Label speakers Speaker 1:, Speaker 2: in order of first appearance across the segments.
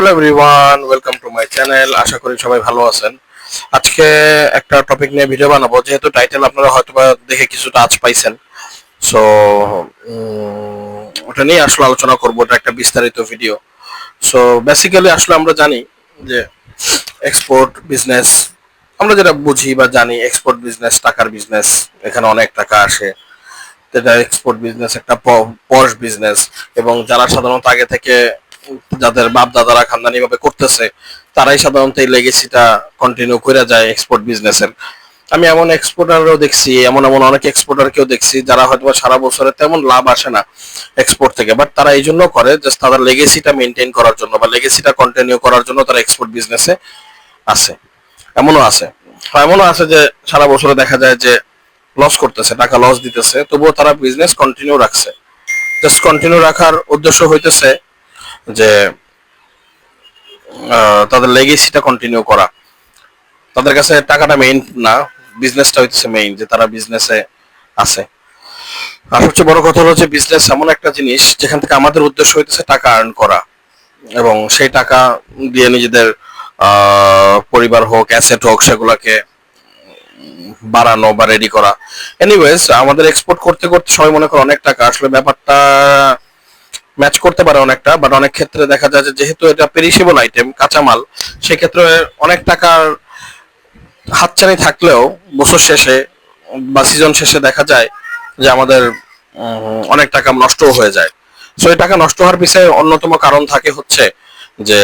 Speaker 1: Hello everyone welcome to my channel আশা করি সবাই ভালো আছেন। আজকে একটা টপিক নিয়ে ভিডিও বানাবো। যেহেতু টাইটেল আপনারা হয়তোবা দেখে কিছুটা আজ পাইছেন। সো ওটা নিয়ে আসলে আলোচনা করব। এটা একটা বিস্তারিত ভিডিও সো বেসিক্যালি আসলে আমরা জানি যে এক্সপোর্ট বিজনেস আমরা যেটা বুঝি বা জানি এক্সপোর্ট বিজনেস টাকার বিজনেস এখানে অনেক টাকা আসে। যেটা এক্সপোর্ট বিজনেস একটা পশ বিজনেস এবং যারা সাধারণত আগে থেকে যাদের বাপ দাদারা খানদানি ভাবে করতেছে, তারাই সাধারণত এই লেগেসিটা কন্টিনিউ করে যায় এক্সপোর্ট বিজনেসের আমি এমন এক্সপোর্টারও দেখছি, এমন এমন অনেক এক্সপোর্টারকেও দেখছি, যারা হয়তো সারা বছরে তেমন লাভ আসে না এক্সপোর্ট থেকে বাট তারা এই জন্য করে যে তাদের লেগেসিটা মেনটেন করার জন্য বা লেগেসিটা কন্টিনিউ করার জন্য তারা এক্সপোর্ট বিজনেসে আছে। এমনও আছে। হয়, এমনও আছে যে সারা বছরে দেখা যায় যে লস করতেছে, টাকা লস দিতেছে, তবুও তারা বিজনেস কন্টিনিউ রাখছে। জাস্ট কন্টিনিউ রাখার উদ্দেশ্য হইতেছে যে তাদের লেগেসিটা কন্টিনিউ করা। তাদের কাছে টাকাটা মেইন না বিজনেসটা হইতেছে মেইন যে তারা বিজনেসে আছে। আর সবচেয়ে বড় কথা হলো যে বিজনেস এমন একটা জিনিস, যেখান থেকে আমাদের উদ্দেশ্য হইতেছে টাকা আর্ন করা। এবং সেই টাকা দিয়ে নিজেদের পরিবার হোক অ্যাসেট হোক, সেগুলোকে বাড়ানো বা রেডি করা। এনিওয়েজ আমাদের এক্সপোর্ট করতে করতে সবাই মনে করে অনেক টাকা। আসলে ব্যাপারটা ম্যাচ করতে পারে অনেকটা বাট অনেক ক্ষেত্রে দেখা যায় যেহেতু এটা পেরিসেবল আইটেম কাঁচামাল, সেক্ষেত্রে অনেক টাকার হাতছানি থাকলেও বছর শেষে বা সিজন শেষে দেখা যায় যে আমাদের অনেক টাকা নষ্টও হয়ে যায়। সো এই টাকা নষ্ট হওয়ার পিছনে অন্যতম কারণ থাকে হচ্ছে যে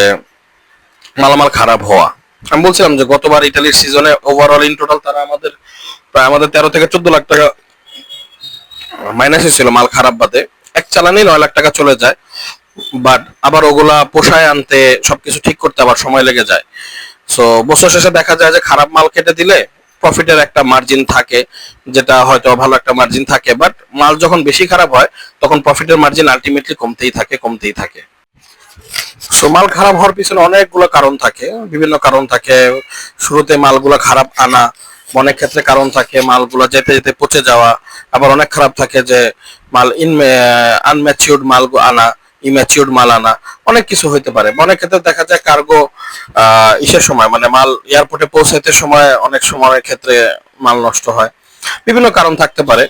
Speaker 1: মালামাল খারাপ হওয়া। আমি বলছিলাম যে গতবার ইটালির সিজনে ওভারঅল ইন টোটাল তারা আমাদের, প্রায় আমাদের তেরো থেকে চোদ্দ লাখ টাকা মাইনাসে ছিল মাল খারাপ বাদে। এক চালানি নয় লাখ টাকা চলে যায় বাট আবার ওগুলা পোষায় আনতে সবকিছু ঠিক করতে আবার সময় লেগে যায়। সো বছর শেষে দেখা যায় যে খারাপ মাল কেটে দিলে প্রফিটের একটা মার্জিন থাকে, যেটা হয়তো ভালো একটা মার্জিন থাকে বাট মাল যখন বেশি খারাপ হয়, তখন প্রফিটের মার্জিন আলটিমেটলি কমতেই থাকে কমতেই থাকে। সো মাল খারাপ হওয়ার পিছনে অনেকগুলো কারণ থাকে, বিভিন্ন কারণ থাকে। শুরুতে মালগুলো খারাপ আনা অনেক ক্ষেত্রে কারণ থাকে মালগুলো যেতে যেতে পচে যাওয়া, আবার অনেক খারাপ থাকে যে মাল ইন আনম্যাচিউর্ড মাল আনা ইম্যাচিউর্ড মাল আনা, অনেক কিছু হইতে পারে। অনেক ক্ষেত্রে দেখা যায় কার্গো ইসের সময় মানে মাল এয়ারপোর্টে পৌঁছাইতে সময় অনেক সময়ের ক্ষেত্রে মাল নষ্ট হয়। বিভিন্ন কারণ থাকতে পারে।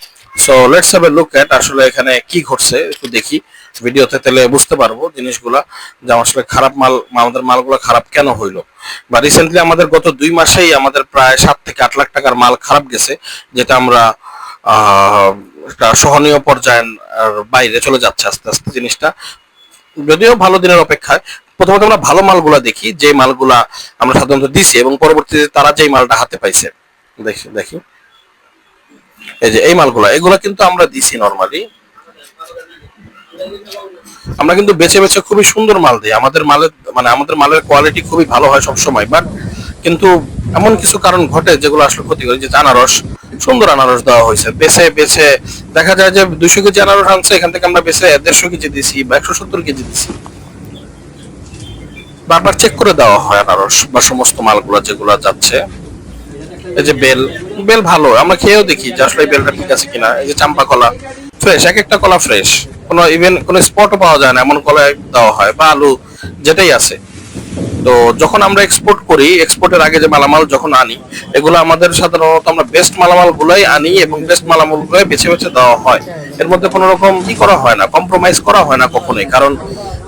Speaker 1: So let's have a look at আসলে এখানে কি ঘটছে, একটু দেখি। ভিডিওতে তাহলে বুঝতে পারব জিনিসগুলা যে আসলে খারাপ মাল, আমাদের মালগুলো খারাপ কেন হইল। বা রিসেন্টলি আমাদের গত দুই মাসেই আমাদের প্রায় সাত থেকে আট লাখ টাকার মাল খারাপ গেছে, যেটা আমরা একটা সহনীয় পর্যায়ের বাইরে চলে যাচ্ছে আস্তে আস্তে জিনিসটা। যদিও ভালো দিনের অপেক্ষায়, প্রথমত আমরা ভালো মালগুলা দেখি যে মালগুলা আমরা সাধারণত দিছি এবং পরবর্তীতে তারা যেই মালটা হাতে পাইছে। দেখি দেখি। এই যে, এই মালগুলা, এগুলা কিন্তু আমরা দিছি নরমালি আমরা কিন্তু বেছে বেছে খুবই সুন্দর মাল দিই। আমাদের মালের মানে আমাদের মালের কোয়ালিটি খুবই ভালো হয় সব সময় বাট কিন্তু এমন কিছু কারণ ঘটে যেগুলো আসলে ক্ষতি করে, যে আনারস, সুন্দর আনারস দেওয়া হয়েছে। বেছে বেছে, দেখা যায় যে দুইশো কেজি আনারস আনছে, এখান থেকে আমরা বেছে দেড়শো কেজি দিছি বা একশো সত্তর কেজি দিছি। বারবার চেক করে দেওয়া হয় আনারস বা সমস্ত মালগুলো যেগুলো যাচ্ছে। এই যে বেল বেল ভালো, আমরা খেয়েও দেখি যে আসলে বেলটা ঠিক আছে কিনা, এই যে চাম্পা কলা। ফ্রেশ এক একটা কলা ফ্রেশ কোনো ইভেন কোনো স্পটও পাওয়া যায় না, এমন কলা দেওয়া হয় বা আলু, যেটাই আছে। তো যখন আমরা এক্সপোর্ট করি এক্সপোর্টের আগে যে মালামাল যখন আনি, এগুলো আমাদের সাধারণত আমরা বেস্ট মালামাল গুলাই আনি এবং বেস্ট মালামালগুলো বেছে বেছে দেওয়া হয়। এর মধ্যে কোনো রকম ই করা হয় না কম্প্রোমাইজ করা হয় না কখনোই, কারণ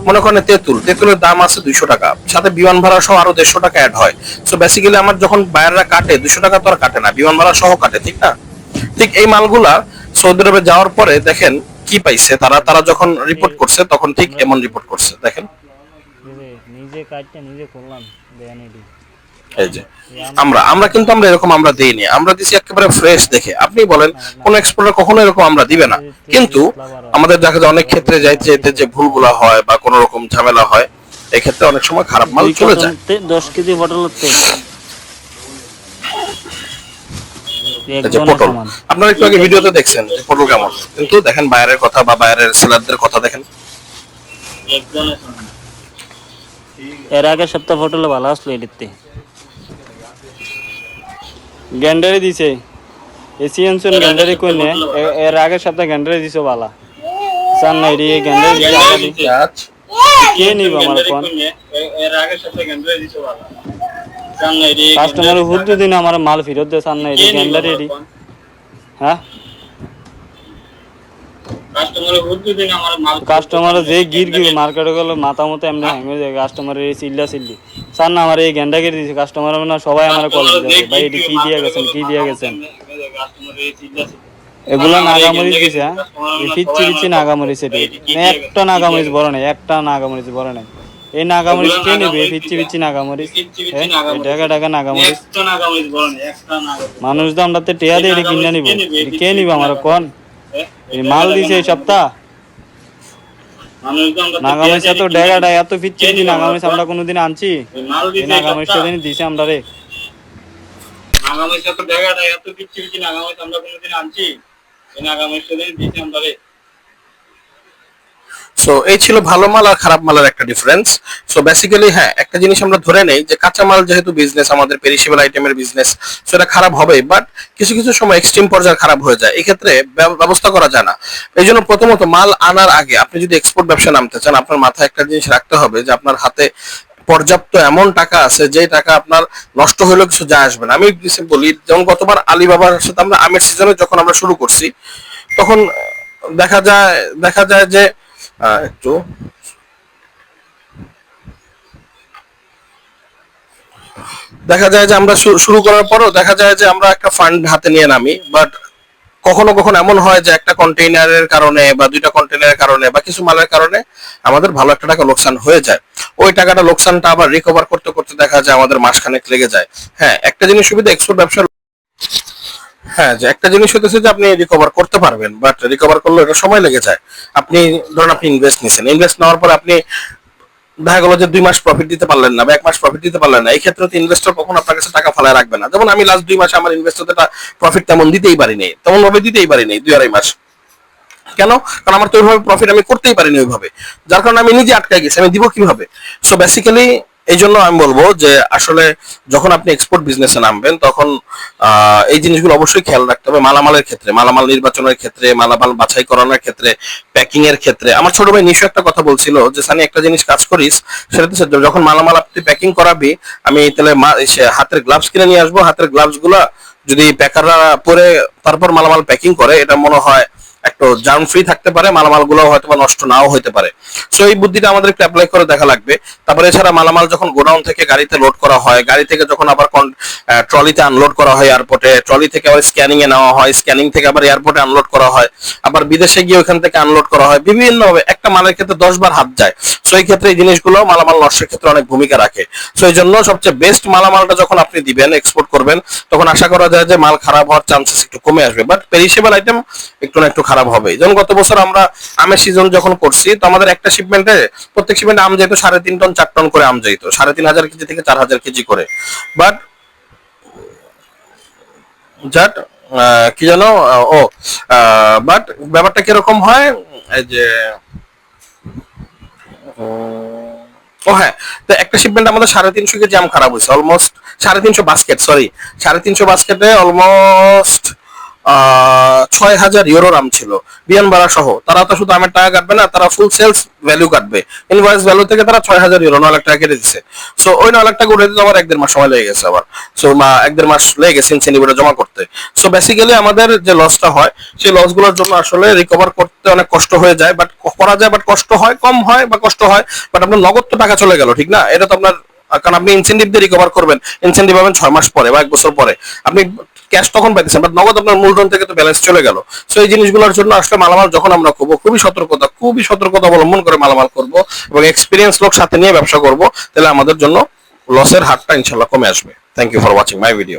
Speaker 1: মনে করেন তেঁতুল তেঁতুলের দাম আছে দুইশো টাকা। সাথে বিমান ভাড়া সহ আরও দেড়শো টাকা অ্যাড হয়। সো বেসিক্যালি আমার যখন বায়াররা কাটে দুশো টাকা তো আর কাটে না বিমান ভাড়া সহ কাটে ঠিক না? ঠিক এই মালগুলা সৌদি আরবে যাওয়ার পরে দেখেন কি পাইছে তারা তারা যখন রিপোর্ট করছে তখন ঠিক এমন রিপোর্ট করছে দেখেন।
Speaker 2: নিজে কাজটা নিজে করলাম
Speaker 1: এই যে আমরা আমরা কিন্তু আমরা এরকম আমরা দিইনি। আমরা দিছি একেবারে ফ্রেশ দেখে। আপনি বলেন কোন এক্সপোর্টার কখনো এরকম আমরা দিবে না। কিন্তু আমাদের দেখা যায় অনেক ক্ষেত্রে যাইতে যাইতে যে ভুলগুলা হয় বা কোনো রকম ঝামেলা হয় এই ক্ষেত্রে অনেক সময় খারাপ মাল চলে যায়।
Speaker 2: দশ কেজি পটল তেল
Speaker 1: পটল। আপনারা একটু আগে ভিডিওতে দেখছেন যে পটল কেমন। কিন্তু দেখেন বাইরের কথা বা বাইরের সেলারদের কথা দেখেন।
Speaker 2: এর আগে সপ্তাহ পটল ভালো আসলো এটিতে গ্যান্ডারি দিছে। এসি আনছেন গ্যান্ডারি কই নে এ- এর আগে সপ্তাহ গ্যান্ডারি দিছো বালা। সান নাই রে গ্যান্ডারি দিছে আগে কে নিব আমার কোন
Speaker 3: এর আগের সপ্তাহে গ্যান্ডারে দিছো বাবা
Speaker 2: কাস্টমার হুদ্দু দিন আমার মাল ফেরত দে সান না এডি গ্যান্ডারি হ্যাঁ?
Speaker 3: কাস্টমার হুদ্দু দিন আমার মাল
Speaker 2: কাস্টমার যে গির গির মার্কেটে গেল মাথা মতো এমনি হ্যাং হয়ে যায় কাস্টমারের এই চিল্লা চিল্লি স্যার না আমার এই গেন্ডা কেটে দিয়েছে কাস্টমার না সবাই আমার কল দিচ্ছে ভাই এটি কি দিয়ে গেছেন কি দিয়ে গেছেন? এগুলো নাগামরিচ দিছে হ্যাঁ? এই পিচ্ছি পিচ্ছি নাগামরিচ এটি একটা নাগামরিচ বড় নাই একটা নাগামরিচ বড় নাই। এই নাগামরিচ কে নেবে? পিচ্ছি নাগামরিচ হ্যাঁ? নাগামরিচ।
Speaker 3: না একটা নাগামরিচ
Speaker 2: মানুষ দাম রাতে টেয়া দিয়ে এটি কিনে নিব? কে নিব আমার কোন? এই মাল দিছে এই সপ্তাহ?
Speaker 3: মানুষ তো
Speaker 2: ডেগা ডেগাটা এত পিচ্ছি পিচ্ছি আমরা কোনোদিন আনছি।
Speaker 3: নাগামেশ
Speaker 2: এই
Speaker 3: দিছে
Speaker 2: আমরা রে।
Speaker 3: নাগামরিচ এত জায়গাটা এত ফিরছি নাগামরিচ আমরা কোনোদিন আনছি। নাগামেশ সেদিন দিছি আমরা রে।
Speaker 1: সো এই ছিল ভালো মাল আর খারাপ মালের একটা ডিফারেন্স সো বেসিক্যালি হ্যাঁ একটা জিনিস আমরা ধরে নেই যে কাঁচামাল যেহেতু বিজনেস আমাদের পেরিশেবল আইটেমের বিজনেস সেটা খারাপ হবে বাট কিছু কিছু সময় এক্সট্রিম পর্যায়ে খারাপ হয়ে যায়। এক্ষেত্রে ব্যব- ব্যবস্থা করা যায় না। এই জন্য প্রথমত মাল আনার আগে আপনি যদি এক্সপোর্ট ব্যবসা নামতে চান, আপনার মাথায় একটা জিনিস রাখতে হবে যে আপনার হাতে পর্যাপ্ত এমন টাকা আছে যে টাকা আপনার নষ্ট হলেও কিছু যায় আসবে না। আমি বলি যেমন গতবার আলিবাবার সাথে আমরা আমের সিজনে যখন আমরা শুরু করছি, তখন দেখা যায় দেখা যায় যে একটু দেখা যায় যে আমরা শুরু করার পরও দেখা যায় যে আমরা একটা ফান্ড হাতে নিয়ে নামি বাট কখনো কখনো এমন হয় যে একটা কন্টেইনারের কারণে বা দুইটা কন্টেইনারের কারণে বা কিছু মালের কারণে আমাদের ভালো একটা টাকা লোকসান হয়ে যায়। ওই টাকাটা লোকসানটা আবার রিকভার করতে করতে দেখা যায় আমাদের মাসখানেক লেগে যায়। হ্যাঁ একটা জিনিস সুবিধা এক্সপোর্ট ব্যবসার হ্যাঁ যে একটা জিনিস হতেছে যে আপনি রিকভার করতে পারবেন বাট রিকভার করলে এটা সময় লেগে যায়। আপনি, ধরুন আপনি ইনভেস্ট নিছেন ইনভেস্ট নেওয়ার পর আপনি দেখা গেলো যে দুই মাস প্রফিট দিতে পারলেন না বা এক মাস প্রফিট দিতে পারলেন না, এই ক্ষেত্রে তো ইনভেস্টর কখন আপনার কাছে টাকা ফালায় রাখবে না। যেমন আমি লাস্ট দুই মাসে আমার ইনভেস্টরদের প্রফিট তেমন দিতেই পারিনি তেমন ভাবে দিতেই পারিনি দুই আড়াই মাস। কেন? কারণ আমার তো ওইভাবে প্রফিট আমি করতেই পারিনি ওইভাবে। যার কারণে আমি নিজে আটকে গেছি, আমি দিব কীভাবে? সো বেসিক্যালি এই জন্য আমি বলব যে আসলে যখন আপনি এক্সপোর্ট বিজনেসে নামবেন, তখন এই জিনিসগুলো অবশ্যই খেয়াল রাখতে হবে মালামালের ক্ষেত্রে, মালামাল নির্বাচনের ক্ষেত্রে, মালামাল বাছাই করানোর ক্ষেত্রে প্যাকিং এর ক্ষেত্রে। আমার ছোট ভাই নিশু একটা কথা বলছিল যে, সানি, একটা জিনিস কাজ করিস, সেটা হচ্ছে যখন মালামাল আপনি প্যাকিং করাবি, আমি তাহলে হাতের গ্লাভস কিনে নিয়ে আসব। হাতের গ্লাভসগুলা যদি প্যাকাররা পরে, তারপর মালামাল প্যাকিং করে, এটা মনে হয় একটু জার্ম ফ্রি থাকতে পারে মালামালগুলো হয়তো নষ্ট নাও হতে পারে। সো এই বুদ্ধিটা আমাদের একটু অ্যাপ্লাই করে দেখা লাগবে। তারপরে এছাড়া মালামাল যখন গোডাউন থেকে গাড়িতে লোড করা হয়, গাড়ি থেকে যখন আবার ট্রলিতে আনলোড করা হয় এয়ারপোর্টে ট্রলি থেকে আবার স্ক্যানিং এ নেওয়া হয় স্ক্যানিং থেকে আবার এয়ারপোর্টে আনলোড করা হয়, আবার বিদেশে গিয়ে ওখান থেকে আনলোড করা হয় বিভিন্ন ভাবে একটা মালের ক্ষেত্রে দশ বার হাত যায়। সো এই ক্ষেত্রে এই জিনিসগুলো মালামাল নষ্টের ক্ষেত্রে অনেক ভূমিকা রাখে। সো এই জন্য সবচেয়ে বেস্ট মালামালটা যখন আপনি দিবেন এক্সপোর্ট করবেন, তখন আশা করা যায় যে মাল খারাপ হওয়ার চান্সেস একটু কমে আসবে। বাট পেরিসেবল আইটেম একটু না একটু খারাপ হবে। যেমন গত বছর আমরা আমের সিজন যখন করছি, তো আমাদের একটা শিপমেন্টে প্রত্যেক শিপমেন্টে আম যেত সাড়ে তিন টন, চার টন করে আম যেত সাড়ে তিন হাজার কেজি থেকে চার হাজার কেজি করে। বাট জাট কি জানো ও বাট ব্যাপারটা কীরকম হয় যে, ও হ্যাঁ তো একটা শিপমেন্ট আমাদের সাড়ে তিনশো কেজি আম খারাপ হয়েছে অলমোস্ট সাড়ে তিনশো বাস্কেট সরি সাড়ে তিনশো বাস্কেটে অলমোস্ট ছয় হাজার ইউরোর আম ছিল বিয়ান ভাড়া সহ। তারা তো শুধু আমের টাকা কাটবে না, তারা ফুল সেলস ভ্যালু কাটবে। ইনভয়েস ভ্যালু থেকে তারা ছয় হাজার ইউরো, নয় লাখ টাকা কেটে দিচ্ছে সো ওই নয় লাখ টাকা উঠে দিতে আবার এক দেড় মাস সময় লেগে গেছে আবার। সো মা, এক দেড় মাস লেগে গেছে ইনসেন্টিভটা জমা করতে। সো বেসিক্যালি আমাদের যে লসটা হয়, সেই লসগুলোর জন্য আসলে রিকভার করতে অনেক কষ্ট হয়ে যায় বাট করা যায় বাট কষ্ট হয়, কম হয় বা কষ্ট হয় বাট আপনার নগদ তো টাকা চলে গেল, ঠিক না? এটা তো আপনার, কারণ আপনি ইনসেন্টিভ দিয়ে রিকভার করবেন। ইনসেন্টিভ পাবেন ছয় মাস পরে বা এক বছর পরে। আপনি ক্যাশ তখন পাইতেছেন বাট নগদ আপনার মূলধন থেকে তো ব্যালেন্স চলে গেল। সো এই জিনিসগুলোর জন্য আসলে মালামাল যখন আমরা করব খুবই সতর্কতা খুবই সতর্কতা অবলম্বন করে মালামাল করব এবং এক্সপিরিয়েন্স লোক সাথে নিয়ে ব্যবসা করব, তাহলে আমাদের জন্য লসের হারটা ইনশাল্লাহ কমে আসবে। Thank you for watching my video